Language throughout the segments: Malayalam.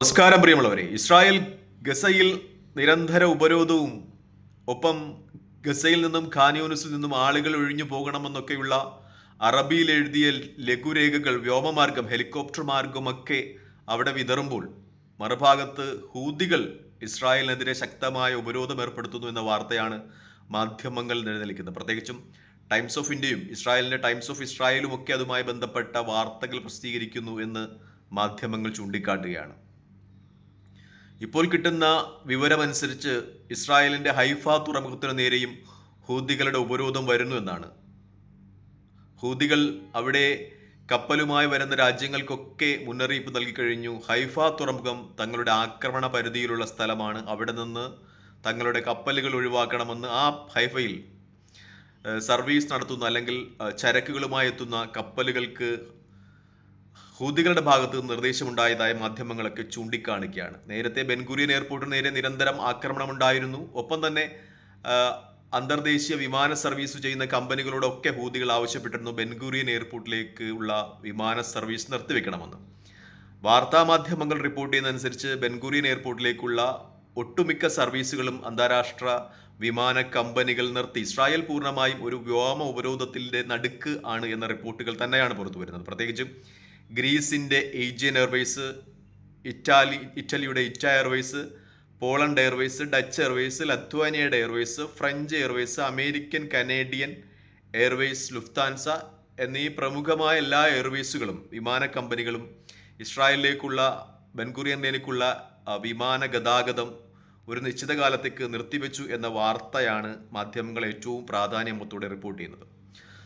നമസ്കാരം പ്രിയമുള്ളവരെ. ഇസ്രായേൽ ഗസയിൽ നിരന്തര ഉപരോധവും ഒപ്പം ഗസയിൽ നിന്നും ഖാനിയൂനിസിൽ നിന്നും ആളുകൾ ഒഴിഞ്ഞു പോകണമെന്നൊക്കെയുള്ള അറബിയിൽ എഴുതിയ ലഘുരേഖകൾ വ്യോമമാർഗം ഹെലികോപ്റ്റർ മാർഗമൊക്കെ അവിടെ വിതറുമ്പോൾ മറുഭാഗത്ത് ഹൂതികൾ ഇസ്രായേലിനെതിരെ ശക്തമായ ഉപരോധം ഏർപ്പെടുത്തുന്നു എന്ന വാർത്തയാണ് മാധ്യമങ്ങൾ നിലനിൽക്കുന്നത്. പ്രത്യേകിച്ചും ടൈംസ് ഓഫ് ഇന്ത്യയും ഇസ്രായേലിന്റെ ടൈംസ് ഓഫ് ഇസ്രായേലും ഒക്കെ അതുമായി ബന്ധപ്പെട്ട വാർത്തകൾ പ്രസിദ്ധീകരിക്കുന്നു എന്ന് മാധ്യമങ്ങൾ ചൂണ്ടിക്കാട്ടുകയാണ്. ഇപ്പോൾ കിട്ടുന്ന വിവരമനുസരിച്ച് ഇസ്രായേലിന്റെ ഹൈഫ തുറമുഖത്തിനു നേരെയും ഹൂദികളുടെ ഉപരോധം വരുന്നു എന്നാണ്. ഹൂദികൾ അവിടെ കപ്പലുമായി വരുന്ന രാജ്യങ്ങൾക്കൊക്കെ മുന്നറിയിപ്പ് നൽകി കഴിഞ്ഞു. ഹൈഫ തുറമുഖം തങ്ങളുടെ ആക്രമണ പരിധിയിലുള്ള സ്ഥലമാണ്. അവിടെ നിന്ന് തങ്ങളുടെ കപ്പലുകൾ ഒഴിവാക്കണമെന്ന് ആ ഹൈഫയിൽ സർവീസ് നടത്തുന്ന അല്ലെങ്കിൽ ചരക്കുകളുമായി എത്തുന്ന കപ്പലുകൾക്ക് ഹൂതികളുടെ ഭാഗത്ത് നിർദ്ദേശമുണ്ടായതായ മാധ്യമങ്ങളൊക്കെ ചൂണ്ടിക്കാണിക്കുകയാണ്. നേരത്തെ ബെൻഗുരിയൻ എയർപോർട്ടിന് നേരെ നിരന്തരം ആക്രമണമുണ്ടായിരുന്നു. ഒപ്പം തന്നെ അന്തർദേശീയ വിമാന സർവീസ് ചെയ്യുന്ന കമ്പനികളോടൊക്കെ ഹൂതികൾ ആവശ്യപ്പെട്ടിരുന്നു ബെൻഗുരിയൻ എയർപോർട്ടിലേക്ക് ഉള്ള വിമാന സർവീസ് നിർത്തിവെക്കണമെന്ന്. വാർത്താ മാധ്യമങ്ങൾ റിപ്പോർട്ട് ചെയ്യുന്നതനുസരിച്ച് ബെൻഗുരിയൻ എയർപോർട്ടിലേക്കുള്ള ഒട്ടുമിക്ക സർവീസുകളും അന്താരാഷ്ട്ര വിമാന കമ്പനികൾ നിർത്തി. ഇസ്രായേൽ പൂർണമായും ഒരു വ്യോമ ഉപരോധത്തിന്റെ നടുക്ക് ആണ് എന്ന റിപ്പോർട്ടുകൾ തന്നെയാണ് പുറത്തു വരുന്നത് പ്രത്യേകിച്ചും ഗ്രീസിന്റെ ഏജിയൻ എയർവേസ് ഇറ്റാലി ഇറ്റലിയുടെ ഇറ്റ airways Poland airways Dutch airways ലത്വാനിയയുടെ airways French airways American Canadian airways Lufthansa എന്നീ പ്രമുഖമായ എല്ലാ എയർവേസുകളും വിമാന കമ്പനികളും ഇസ്രായേലിലേക്കുള്ള ബൻകുറിയനിലേക്കുള്ള വിമാന ഗതാഗതം ഒരു നിശ്ചിത കാലത്തേക്ക് നിർത്തിവെച്ചു എന്ന വാർത്തയാണ് മാധ്യമങ്ങൾ ഏറ്റവും പ്രാധാന്യമത്തോടെ റിപ്പോർട്ട് ചെയ്യുന്നത്.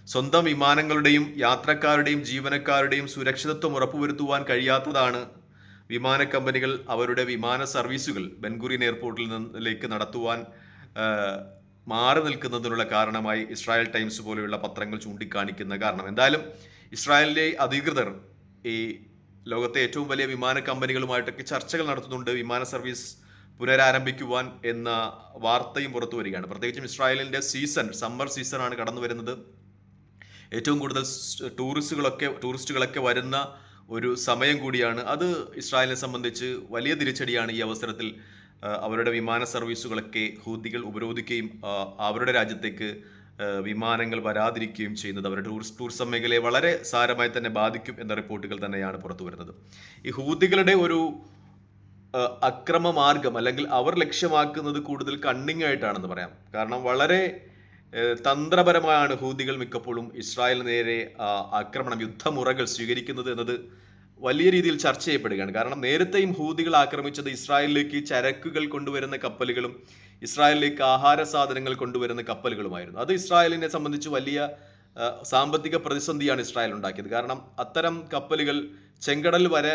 സ്വന്തം വിമാനങ്ങളുടെയും യാത്രക്കാരുടെയും ജീവനക്കാരുടെയും സുരക്ഷിതത്വം ഉറപ്പുവരുത്തുവാൻ കഴിയാത്തതാണ് വിമാന കമ്പനികൾ അവരുടെ വിമാന സർവീസുകൾ ബെൻഗുറിയൻ എയർപോർട്ടിൽ നിന്നിലേക്ക് നടത്തുവാൻ മാറി നിൽക്കുന്നതിനുള്ള കാരണമായി ഇസ്രായേൽ ടൈംസ് പോലെയുള്ള പത്രങ്ങൾ ചൂണ്ടിക്കാണിക്കുന്ന കാരണം. എന്തായാലും ഇസ്രായേലിലെ അധികൃതർ ഈ ലോകത്തെ ഏറ്റവും വലിയ വിമാന കമ്പനികളുമായിട്ടൊക്കെ ചർച്ചകൾ നടത്തുന്നുണ്ട്. വിമാന സർവീസ് പുനരാരംഭിക്കുവാൻ എന്ന വാർത്തയും പുറത്തു വരികയാണ്. പ്രത്യേകിച്ചും ഇസ്രായേലിന്റെ സീസൺ സമ്മർ സീസണാണ് കടന്നു വരുന്നത് ഏറ്റവും കൂടുതൽ ടൂറിസ്റ്റുകളൊക്കെ ടൂറിസ്റ്റുകളൊക്കെ വരുന്ന ഒരു സമയം കൂടിയാണ്. അത് ഇസ്രായേലിനെ സംബന്ധിച്ച് വലിയ തിരിച്ചടിയാണ് ഈ അവസരത്തിൽ അവരുടെ വിമാന സർവീസുകളൊക്കെ ഹൂതികൾ ഉപരോധിക്കുകയും അവരുടെ രാജ്യത്തേക്ക് വിമാനങ്ങൾ വരാതിരിക്കുകയും ചെയ്യുന്നത് അവരുടെ ടൂറിസ്റ്റ് ടൂറിസം മേഖലയെ വളരെ സാരമായി തന്നെ ബാധിക്കും എന്ന റിപ്പോർട്ടുകൾ തന്നെയാണ് പുറത്തു വരുന്നത്. ഈ ഹൂതികളുടെ ഒരു അക്രമമാർഗം അക്രമ മാർഗം അല്ലെങ്കിൽ അവർ ലക്ഷ്യമാക്കുന്നത് കൂടുതൽ കണ്ണിങ് ആയിട്ടാണെന്ന് പറയാം. കാരണം വളരെ തന്ത്രപരമായാണ് ഹൂതികൾ മിക്കപ്പോഴും ഇസ്രായേലിന് നേരെ ആക്രമണം യുദ്ധമുറകൾ സ്വീകരിക്കുന്നത് എന്നത് വലിയ രീതിയിൽ ചർച്ച ചെയ്യപ്പെടുകയാണ്. കാരണം നേരത്തെയും ഹൂതികൾ ആക്രമിച്ചത് ഇസ്രായേലിലേക്ക് ചരക്കുകൾ കൊണ്ടുവരുന്ന കപ്പലുകളും ഇസ്രായേലിലേക്ക് ആഹാര സാധനങ്ങൾ കൊണ്ടുവരുന്ന കപ്പലുകളുമായിരുന്നു. അത് ഇസ്രായേലിനെ സംബന്ധിച്ച് വലിയ സാമ്പത്തിക പ്രതിസന്ധിയാണ് ഇസ്രായേൽ ഉണ്ടാക്കിയത്. കാരണം അത്തരം കപ്പലുകൾ ചെങ്കടൽ വരെ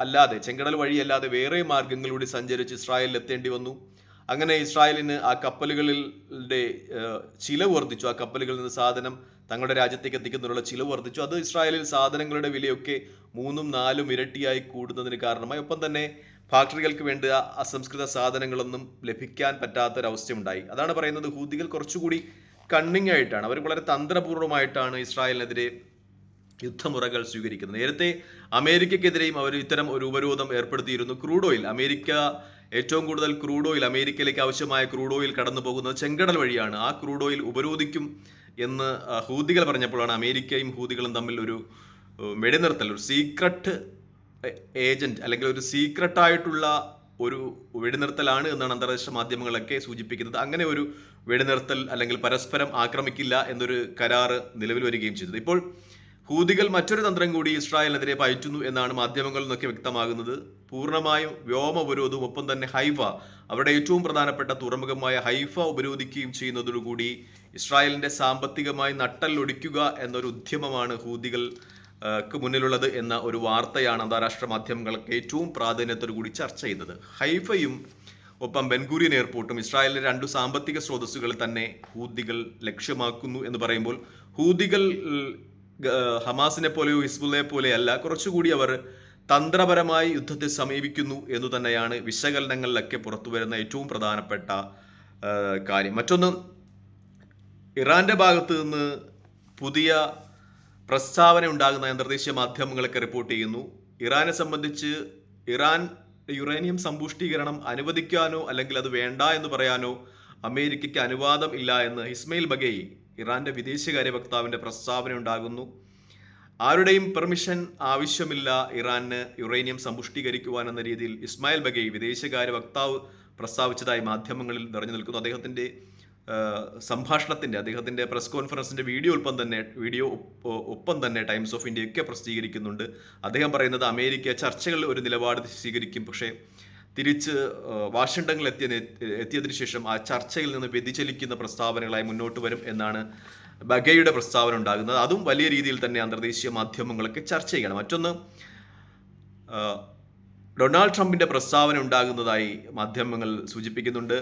അല്ലാതെ ചെങ്കടൽ വഴിയല്ലാതെ വേറെ മാർഗങ്ങളിലൂടെ സഞ്ചരിച്ച് ഇസ്രായേലിൽ എത്തേണ്ടി വന്നു. അങ്ങനെ ഇസ്രായേലിന് ആ കപ്പലുകളിലെ ഏഹ്, ചിലവ് വർദ്ധിച്ചു. ആ കപ്പലുകളിൽ നിന്ന് സാധനം തങ്ങളുടെ രാജ്യത്തേക്ക് എത്തിക്കുന്നതിനുള്ള ചിലവ് വർദ്ധിച്ചു. അത് ഇസ്രായേലിൽ സാധനങ്ങളുടെ വിലയൊക്കെ മൂന്നും നാലും ഇരട്ടിയായി കൂടുന്നതിന് കാരണമായി. ഒപ്പം തന്നെ ഫാക്ടറികൾക്ക് വേണ്ട അസംസ്കൃത സാധനങ്ങളൊന്നും ലഭിക്കാൻ പറ്റാത്തൊരവസ്ഥയുണ്ടായി. അതാണ് പറയുന്നത് ഹൂതികൾ കുറച്ചുകൂടി കണ്ണിങ് ആയിട്ടാണ് അവർ വളരെ തന്ത്രപൂർവമായിട്ടാണ് ഇസ്രായേലിനെതിരെ യുദ്ധമുറകൾ സ്വീകരിക്കുന്നത്. നേരത്തെ അമേരിക്കക്കെതിരെയും അവർ ഇത്തരം ഒരു ഉപരോധം ഏർപ്പെടുത്തിയിരുന്നു. ക്രൂഡ് ഓയിൽ അമേരിക്ക ഏറ്റവും കൂടുതൽ ക്രൂഡ് ഓയിൽ അമേരിക്കയിലേക്ക് ആവശ്യമായ ക്രൂഡ് ഓയിൽ കടന്നു പോകുന്നത് ചെങ്കടൽ വഴിയാണ്. ആ ക്രൂഡ് ഓയിൽ ഉപരോധിക്കും എന്ന് ഹൂതികൾ പറഞ്ഞപ്പോഴാണ് അമേരിക്കയും ഹൂതികളും തമ്മിൽ ഒരു വെടിനിർത്തൽ ഒരു സീക്രട്ട് ഏജന്റ് അല്ലെങ്കിൽ ഒരു സീക്രട്ട് ആയിട്ടുള്ള ഒരു വെടിനിർത്തലാണ് എന്നാണ് അന്താരാഷ്ട്ര മാധ്യമങ്ങളൊക്കെ സൂചിപ്പിക്കുന്നത്. അങ്ങനെ ഒരു വെടിനിർത്തൽ അല്ലെങ്കിൽ പരസ്പരം ആക്രമിക്കില്ല എന്നൊരു കരാറ് നിലവിൽ വരികയും ചെയ്തത്. ഇപ്പോൾ ഹൂതികൾ മറ്റൊരു തന്ത്രം കൂടി ഇസ്രായേലിനെതിരെ പയറ്റുന്നു എന്നാണ് മാധ്യമങ്ങളിൽ നിന്നൊക്കെ വ്യക്തമാകുന്നത്. പൂർണമായും വ്യോമ ഉപരോധവും ഒപ്പം തന്നെ ഹൈഫ അവരുടെ ഏറ്റവും പ്രധാനപ്പെട്ട തുറമുഖമായ ഹൈഫ ഉപരോധിക്കുകയും ചെയ്യുന്നതോടുകൂടി ഇസ്രായേലിന്റെ സാമ്പത്തികമായി നട്ടല്ലൊടിക്കുക എന്നൊരു ഉദ്യമമാണ് ഹൂതികൾ മുന്നിലുള്ളത് എന്ന ഒരു വാർത്തയാണ് അന്താരാഷ്ട്ര മാധ്യമങ്ങൾക്ക് ഏറ്റവും പ്രാധാന്യത്തോടു കൂടി ചർച്ച ചെയ്തത് ഹൈഫയും ഒപ്പം ബെൻഗൂരിയൻ എയർപോർട്ടും ഇസ്രായേലിലെ രണ്ടു സാമ്പത്തിക സ്രോതസ്സുകൾ തന്നെ ഹൂതികൾ ലക്ഷ്യമാക്കുന്നു എന്ന് പറയുമ്പോൾ ഹൂതികൾ ഗ- ഹമാസിനെ പോലെയോ ഹിസ്ബുള്ളയെ പോലെയല്ല കുറച്ചുകൂടി അവർ തന്ത്രപരമായി യുദ്ധത്തെ സമീപിക്കുന്നു എന്ന് തന്നെയാണ് വിശകലനങ്ങളിലൊക്കെ പുറത്തു വരുന്ന ഏറ്റവും പ്രധാനപ്പെട്ട കാര്യം. മറ്റൊന്ന് ഇറാന്റെ ഭാഗത്ത് നിന്ന് പുതിയ പ്രസ്താവന ഉണ്ടാകുന്ന അന്തർദേശീയ മാധ്യമങ്ങളൊക്കെ റിപ്പോർട്ട് ചെയ്യുന്നു. ഇറാനെ സംബന്ധിച്ച് ഇറാൻ യുറേനിയം സമ്പുഷ്ടീകരണം അനുവദിക്കാനോ അല്ലെങ്കിൽ അത് വേണ്ട എന്ന് പറയാനോ അമേരിക്കയ്ക്ക് അനുവാദം ഇല്ല എന്ന് ഇസ്മയിൽ ബഗൈ ഇറാന്റെ വിദേശകാര്യ വക്താവിന്റെ പ്രസ്താവന ഉണ്ടാകുന്നു. ആരുടെയും പെർമിഷൻ ആവശ്യമില്ല ഇറാന് യുറേനിയം സമ്പുഷ്ടീകരിക്കുവാൻ എന്ന രീതിയിൽ ഇസ്മായിൽ ബഗൈ വിദേശകാര്യ വക്താവ് പ്രസ്താവിച്ചതായി മാധ്യമങ്ങളിൽ നിറഞ്ഞു നിൽക്കുന്നു. അദ്ദേഹത്തിന്റെ സംഭാഷണത്തിന്റെ അദ്ദേഹത്തിന്റെ പ്രസ് കോൺഫറൻസിന്റെ വീഡിയോ ഒപ്പം തന്നെ വീഡിയോ ഒപ്പം തന്നെ ടൈംസ് ഓഫ് ഇന്ത്യയൊക്കെ പ്രസിദ്ധീകരിക്കുന്നുണ്ട്. അദ്ദേഹം പറയുന്നത് അമേരിക്ക ചർച്ചകളിൽ ഒരു നിലപാട് സ്വീകരിക്കും പക്ഷേ തിരിച്ച് വാഷിങ്ടണിൽ എത്തിയ എത്തിയതിനു ശേഷം ആ ചർച്ചയിൽ നിന്ന് വ്യതിചലിക്കുന്ന പ്രസ്താവനകളായി മുന്നോട്ട് വരും എന്നാണ് ബഗയുടെ പ്രസ്താവന ഉണ്ടാകുന്നത്. അതും വലിയ രീതിയിൽ തന്നെ അന്തർദേശീയ മാധ്യമങ്ങളൊക്കെ ചർച്ച ചെയ്യണം. മറ്റൊന്ന് ഡൊണാൾഡ് ട്രംപിന്റെ പ്രസ്താവന ഉണ്ടാകുന്നതായി മാധ്യമങ്ങൾ സൂചിപ്പിക്കുന്നുണ്ട്.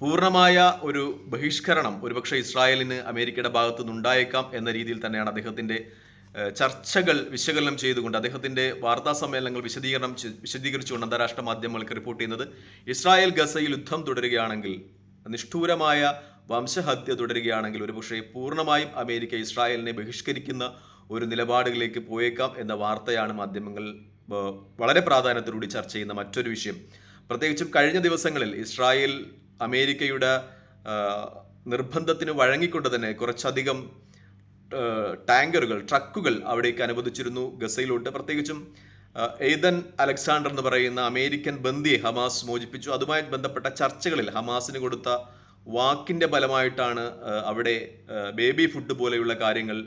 പൂർണമായ ഒരു ബഹിഷ്കരണം ഒരുപക്ഷെ ഇസ്രായേലിന് അമേരിക്കയുടെ ഭാഗത്തു നിന്നുണ്ടായേക്കാം എന്ന രീതിയിൽ തന്നെയാണ് അദ്ദേഹത്തിന്റെ ഏഹ്, ചർച്ചകൾ വിശകലനം ചെയ്തുകൊണ്ട് അദ്ദേഹത്തിന്റെ വാർത്താ സമ്മേളനങ്ങൾ വിശദീകരണം വിശദീകരിച്ചുകൊണ്ട് അന്താരാഷ്ട്ര മാധ്യമങ്ങൾക്ക് റിപ്പോർട്ട് ചെയ്യുന്നത് ഇസ്രായേൽ ഗസയിൽ യുദ്ധം തുടരുകയാണെങ്കിൽ നിഷ്ഠൂരമായ വംശഹത്യ തുടരുകയാണെങ്കിൽ ഒരുപക്ഷെ പൂർണമായും അമേരിക്ക ഇസ്രായേലിനെ ബഹിഷ്കരിക്കുന്ന ഒരു നിലപാടുകളിലേക്ക് പോയേക്കാം എന്ന വാർത്തയാണ് മാധ്യമങ്ങൾ വളരെ പ്രാധാന്യത്തോടുകൂടി ചർച്ച ചെയ്യുന്ന മറ്റൊരു വിഷയം. പ്രത്യേകിച്ചും കഴിഞ്ഞ ദിവസങ്ങളിൽ ഇസ്രായേൽ അമേരിക്കയുടെ നിർബന്ധത്തിന് വഴങ്ങിക്കൊണ്ട് തന്നെ കുറച്ചധികം ടാങ്കറുകൾ ട്രക്കുകൾ അവിടേക്ക് അനുവദിച്ചിരുന്നു ഗസയിലോട്ട്. പ്രത്യേകിച്ചും എയ്തൻ അലക്സാണ്ടർ എന്ന് പറയുന്ന അമേരിക്കൻ ബന്ദിയെ ഹമാസ് മോചിപ്പിച്ചു. അതുമായി ബന്ധപ്പെട്ട ചർച്ചകളിൽ ഹമാസിന് കൊടുത്ത വാക്കിന്റെ ഫലമായിട്ടാണ് അവിടെ ബേബി ഫുഡ് പോലെയുള്ള കാര്യങ്ങൾ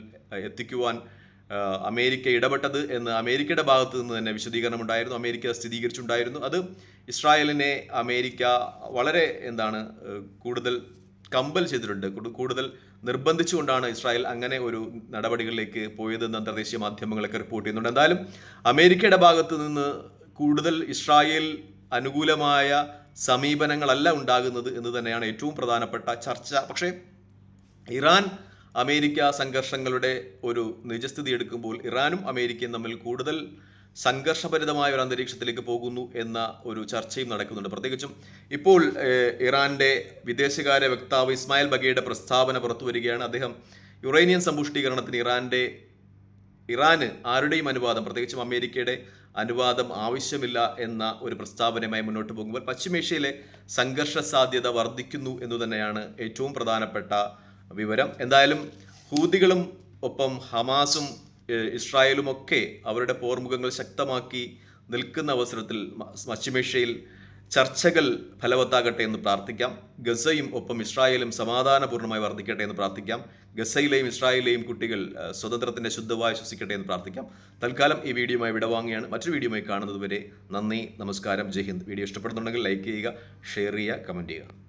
എത്തിക്കുവാൻ അമേരിക്ക ഇടപെട്ടത് എന്ന് അമേരിക്കയുടെ ഭാഗത്ത് നിന്ന് തന്നെ വിശദീകരണം ഉണ്ടായിരുന്നു അമേരിക്ക സ്ഥിരീകരിച്ചിട്ടുണ്ടായിരുന്നു. അത് ഇസ്രായേലിനെ അമേരിക്ക വളരെ എന്താണ് കൂടുതൽ കമ്പൽ ചെയ്തിട്ടുണ്ട്. കൂടു- കൂടുതൽ നിർബന്ധിച്ചുകൊണ്ടാണ് ഇസ്രായേൽ അങ്ങനെ ഒരു നടപടികളിലേക്ക് പോയതെന്ന് അന്തർദേശീയ മാധ്യമങ്ങളൊക്കെ റിപ്പോർട്ട് ചെയ്യുന്നുണ്ട്. എന്തായാലും അമേരിക്കയുടെ ഭാഗത്ത് നിന്ന് കൂടുതൽ ഇസ്രായേൽ അനുകൂലമായ സമീപനങ്ങളല്ല ഉണ്ടാകുന്നത് എന്ന് തന്നെയാണ് ഏറ്റവും പ്രധാനപ്പെട്ട ചർച്ച. പക്ഷേ ഇറാൻ അമേരിക്ക സംഘർഷങ്ങളുടെ ഒരു നിജസ്ഥിതി എടുക്കുമ്പോൾ ഇറാനും അമേരിക്കയും തമ്മിൽ കൂടുതൽ സംഘർഷഭരിതമായ ഒരു അന്തരീക്ഷത്തിലേക്ക് പോകുന്നു എന്ന ഒരു ചർച്ചയും നടക്കുന്നുണ്ട്. പ്രത്യേകിച്ചും ഇപ്പോൾ ഇറാന്റെ വിദേശകാര്യ വക്താവ് ഇസ്മായിൽ ബഗയുടെ പ്രസ്താവന പുറത്തു വരികയാണ്. അദ്ദേഹം യുറേനിയൻ സമ്പുഷ്ടീകരണത്തിന് ഇറാന്റെ ഇറാന് ആരുടെയും അനുവാദം പ്രത്യേകിച്ചും അമേരിക്കയുടെ അനുവാദം ആവശ്യമില്ല എന്ന ഒരു പ്രസ്താവനയുമായി മുന്നോട്ട് പോകുമ്പോൾ പശ്ചിമേഷ്യയിലെ സംഘർഷ സാധ്യത വർദ്ധിക്കുന്നു എന്ന് തന്നെയാണ് ഏറ്റവും പ്രധാനപ്പെട്ട വിവരം. എന്തായാലും ഹൂതികളും ഒപ്പം ഹമാസും ഏഹ്, ഇസ്രായേലും ഒക്കെ അവരുടെ പോർമുഖങ്ങൾ ശക്തമാക്കി നിൽക്കുന്ന അവസരത്തിൽ പശ്ചിമേഷ്യയിൽ ചർച്ചകൾ ഫലവത്താകട്ടെ എന്ന് പ്രാർത്ഥിക്കാം. ഗസയും ഒപ്പം ഇസ്രായേലും സമാധാനപൂർണമായി വർദ്ധിക്കട്ടെ എന്ന് പ്രാർത്ഥിക്കാം. ഗസയിലെയും ഇസ്രായേലിലെയും കുട്ടികൾ സ്വതന്ത്രത്തിന്റെ ശുദ്ധമായി ശ്വസിക്കട്ടെ എന്ന് പ്രാർത്ഥിക്കാം. തൽക്കാലം ഈ വീഡിയോയുമായി വിടവാങ്ങിയാണ് മറ്റൊരു വീഡിയോയുമായി കാണുന്നതുവരെ നന്ദി നമസ്കാരം. ജയ് ഹിന്ദ്. വീഡിയോ ഇഷ്ടപ്പെടുന്നുണ്ടെങ്കിൽ ലൈക്ക് ചെയ്യുക ഷെയർ ചെയ്യുക കമന്റ് ചെയ്യുക.